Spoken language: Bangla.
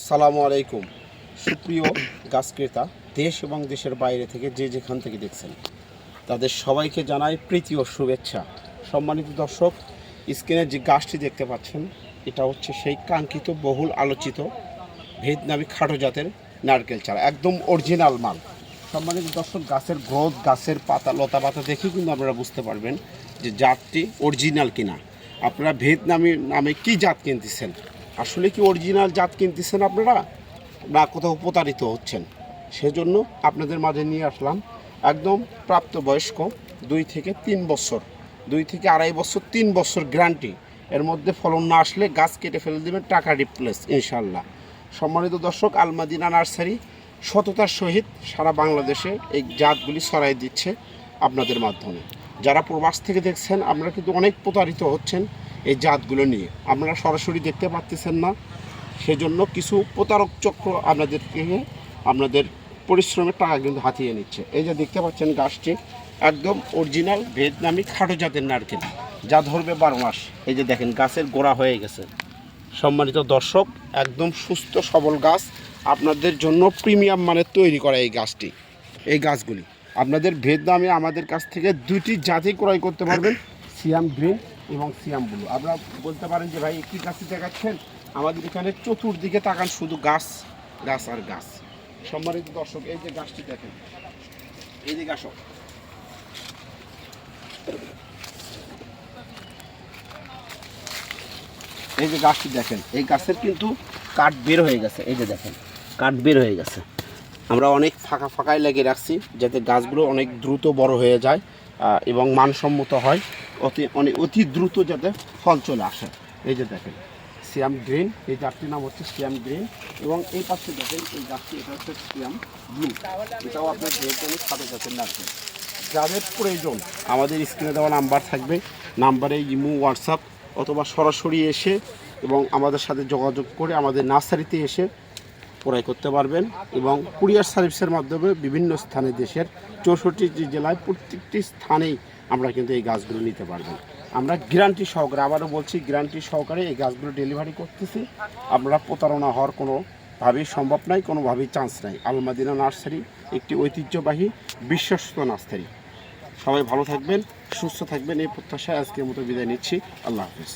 আসসালামু আলাইকুম। সুপ্রিয় গাছ ক্রেতা, দেশ এবং দেশের বাইরে থেকে যে যেখান থেকে দেখছেন, তাদের সবাইকে জানাই প্রীতি ও শুভেচ্ছা। সম্মানিত দর্শক, স্ক্রিনে যে গাছটি দেখতে পাচ্ছেন, এটা হচ্ছে সেই কাঙ্ক্ষিত বহুল আলোচিত ভেদনাবি খাটো জাতের নারকেল চারা, একদম অরিজিনাল মাল। সম্মানিত দর্শক, গাছের গ্রোথ গাছের পাতা, লতা পাতা দেখেই কিন্তু আপনারা বুঝতে পারবেন যে জাতটি অরিজিনাল কিনা। আপনারা ভেদনামি নামে কি জাত কিনতেছেন? আসলে কি অরিজিনাল জাত কিনতেছেন আপনারা? না, কোথাও প্রতারিত হচ্ছেন। সেজন্য আপনাদের মাঝে নিয়ে আসলাম একদম প্রাপ্তবয়স্ক দুই থেকে তিন বছর, দুই থেকে আড়াই বছর, তিন বছর গ্যারান্টি। এর মধ্যে ফলন না আসলে গাছ কেটে ফেলে দেবেন, টাকা রিপ্লেস ইনশাল্লাহ সম্মানিত দর্শক, আলমাদিনা নার্সারি সততার সহিত সারা বাংলাদেশে এই জাতগুলি ছড়াই দিচ্ছে আপনাদের মাধ্যমে। যারা প্রবাস থেকে দেখছেন, আপনারা কিন্তু অনেক প্রতারিত হচ্ছেন। এই জাতগুলো নিয়ে। আপনারা সরাসরি দেখতে পাচ্ছেন না, সেজন্য কিছু প্রতারক চক্র আপনাদেরকে, আপনাদের পরিশ্রমের টাকা কিন্তু হাতিয়ে নিচ্ছে। এই যে দেখতে পাচ্ছেন গাছটি, একদম অরিজিনাল ভিয়েতনামি খাটো জাতের নারকেল, যা ধরবে বারো মাস। এই যে দেখেন, গাছের গোড়া হয়ে গেছে। সম্মানিত দর্শক, একদম সুস্থ, সবল গাছ। আপনাদের জন্য প্রিমিয়াম মানের তৈরি করা এই গাছটি, এই গাছগুলি। আপনাদের ভিয়েতনামে আমাদের কাছ থেকে দুটি জাতি ক্রয় করতে পারবেন, সিয়াম গ্রিন এবং সিয়াম ব্লু আপনারা বলতে পারেন যে ভাই একটি গাছই দেখাচ্ছেন? আমাদের এখানে চতুর্দিকে তাকান, শুধু গাছ গাছ আর গাছ। সম্মানিত দর্শক, এই যে গাছটি দেখেন, এই যে গাছ। এই যে গাছটি দেখেন, এই গাছের কিন্তু কাঠ বের হয়ে গেছে, এই যে দেখেন, কাঠ বের হয়ে গেছে। আমরা অনেক ফাঁকা ফাঁকায় লাগিয়ে রাখছি যাতে গাছগুলো অনেক দ্রুত বড় হয়ে যায় এবং মানসম্মত হয়। অতি অনেক অতি দ্রুত যাতে ফল চলে আসে। এই যে দেখেন, সিয়াম গ্রিন, এই গাছটির নাম হচ্ছে সিয়াম গ্রিন, এবং এই পাশে দেখেন, এই গাছটি এটা হচ্ছে সিয়াম ব্লু। এটাও আপনার যেহেতু সাথে গাছের লাগবে যাদের প্রয়োজন, আমাদের স্ক্রিনে দেওয়া নাম্বার থাকবে। নাম্বারে ইমো, হোয়াটসঅ্যাপ, অথবা সরাসরি এসে এবং আমাদের সাথে যোগাযোগ করে আমাদের নার্সারিতে এসে ক্রয় করতে পারবেন এবং কুরিয়ার সার্ভিসের মাধ্যমে বিভিন্ন স্থানে দেশের চৌষট্টি জেলায় প্রত্যেকটি স্থানেই আমরা কিন্তু এই গাছগুলো নিতে পারবেন। আমরা গ্যারান্টি সহকারে, আবারও বলছি, গ্যারান্টি সহকারে এই গাছগুলো ডেলিভারি করতেছি। আমরা প্রতারণা হওয়ার কোনো ভাবেই সম্ভব নাই, কোনোভাবেই চান্স নাই। আলমাদিনা নার্সারি একটি ঐতিহ্যবাহী বিশ্বস্ত নার্সারি। সবাই ভালো থাকবেন, সুস্থ থাকবেন, এই প্রত্যাশায় আজকের মতো বিদায় নিচ্ছি। আল্লাহ হাফিজ।